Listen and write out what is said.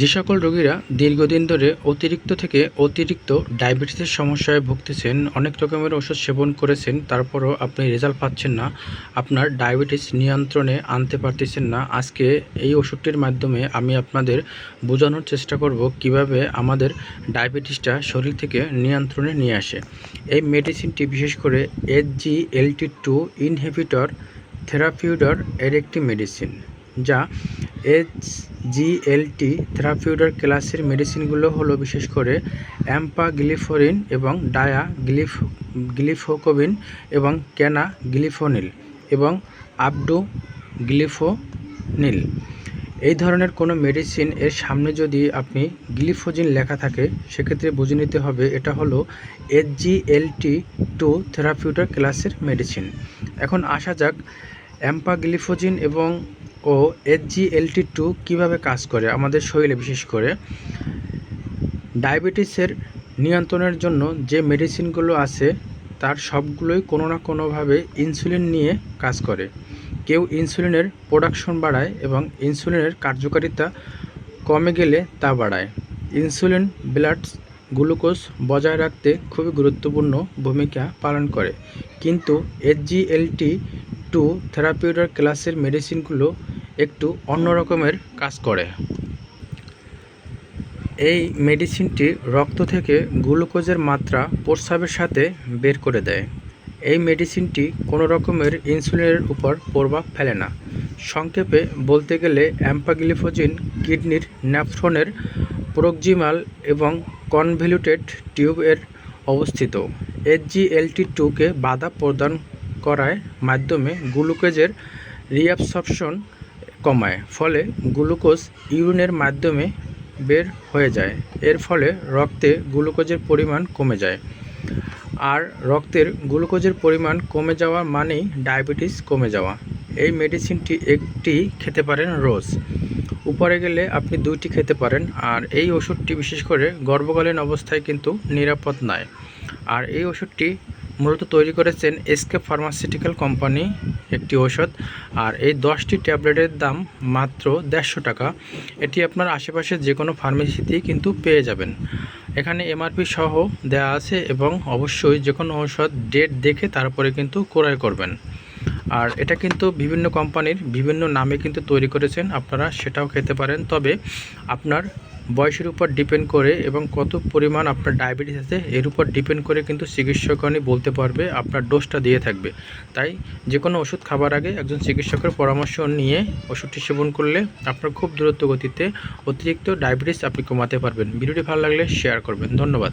যে সকল রোগীরা দীর্ঘদিন ধরে অতিরিক্ত থেকে অতিরিক্ত ডায়াবেটিসের সমস্যায় ভুগতেছেন, অনেক রকমের ওষুধ সেবন করেছেন, তারপরও আপনি রেজাল্ট পাচ্ছেন না, আপনার ডায়াবেটিস নিয়ন্ত্রণে আনতে পারতেছেন না, আজকে এই ওষুধটির মাধ্যমে আমি আপনাদের বোঝানোর চেষ্টা করব কীভাবে আমাদের ডায়াবেটিসটা শরীর থেকে নিয়ন্ত্রণে নিয়ে আসে। এই মেডিসিনটি বিশেষ করে H G L T two inhibitor থেরাপিউডর এর একটি মেডিসিন। যা এইচ জিএলটি থেরাপিউডার ক্লাসের মেডিসিনগুলো হলো বিশেষ করে অ্যাম্পাগ্লিফোরিন এবং ডায়া গ্লিফ গ্লিফোকোবিন এবং ক্যানা গ্লিফোনিল এবং আবডু গ্লিফোনিল এই ধরনের কোনো মেডিসিন এর সামনে যদি আপনি গ্লিফোজিন লেখা থাকে, সেক্ষেত্রে বুঝে নিতে হবে এটা হলো এইচজিএলটি টু থেরাপিউটার ক্লাসের মেডিসিন এখন আসা যাক অ্যাম্পাগ্লিফোজিন এবং ও এইচজিএলটি টু কীভাবে কাজ করে, আমাদের শরীরে বিশেষ করে, ডায়াবেটিসের নিয়ন্ত্রণের জন্য যে মেডিসিনগুলো আছে, তার সবগুলোই কোনো না কোনোভাবে ইনসুলিন নিয়ে কাজ করে। কেউ ইনসুলিনের প্রোডাকশন বাড়ায় এবং ইনসুলিনের কার্যকারিতা কমে গেলে তা বাড়ায়। ইনসুলিন, ব্লাড, গ্লুকোজ বজায় রাখতে খুবই গুরুত্বপূর্ণ ভূমিকা পালন করে। কিন্তু এইচজিএলটি টু থেরাপিউটার ক্লাসের মেডিসিনগুলো একটু অন্য রকমের কাজ করে। এই মেডিসিনটি রক্ত থেকে গ্লুকোজের মাত্রা প্রস্রাবের সাথে বের করে দেয়। এই মেডিসিনটি কোনো রকমের ইনসুলিনের উপর প্রভাব ফেলে না। সংক্ষেপে বলতে গেলে অ্যাম্পাগ্লিফোজিন, কিডনির ন্যাফ্রনের প্রোক্সিমাল এবং কনভলিউটেড টিউবের অবস্থিত। এইচজিএলটি টুকে বাধা প্রদান করার মাধ্যমে গ্লুকোজের রিঅ্যাবসর্পশন কমায়, ফলে গ্লুকোজ ইউরিনের মাধ্যমে বের হয়ে যায়। এর ফলে রক্তে গ্লুকোজের পরিমাণ কমে যায়। আর রক্তের গ্লুকোজের পরিমাণ কমে যাওয়া মানেই ডায়াবেটিস কমে যাওয়া। এই মেডিসিনটি একটি খেতে পারেন রোজ। উপরে গেলে আপনি দুইটি খেতে পারেন, আর এই ওষুধটি বিশেষ করে গর্ভকালীন অবস্থায় কিন্তু নিরাপদ নয়। আর এই ওষুধটি মূলত তৈরি করেছেন এসকে ফার্মাসিউটিক্যাল কোম্পানি একটি ওষুধ আর এই দশটি ট্যাবলেটের দাম মাত্র দেড়শো টাকা। এটি আপনার আশেপাশে যে কোনো ফার্মেসিতেই কিন্তু পেয়ে যাবেন। এখানে এমআরপি সহ দেওয়া আছে এবং অবশ্যই যে কোনো ঔষধ ডেট দেখে তারপরে কিন্তু ক্রয় করবেন। আর এটা কিন্তু বিভিন্ন কোম্পানির বিভিন্ন নামে কিন্তু তৈরি করেছেন, আপনারা সেটাও খেতে পারেন। তবে আপনার বয়সের উপর ডিপেন্ড করে এবং কত পরিমাণ আপনার ডায়াবেটিস আছে, এর উপর ডিপেন্ড করে কিন্তু চিকিৎসকগণই বলতে পারবে আপনার ডোজটা দিয়ে থাকবে। তাই যে কোনো ওষুধ খাবার আগে একজন চিকিৎসকের পরামর্শ নিয়ে ওষুধটি সেবন করলে আপনার খুব দ্রুত গতিতে অতিরিক্ত ডায়াবেটিস আপনি কমাতে পারবেন। ভিডিওটি ভালো লাগলে শেয়ার করবেন। ধন্যবাদ।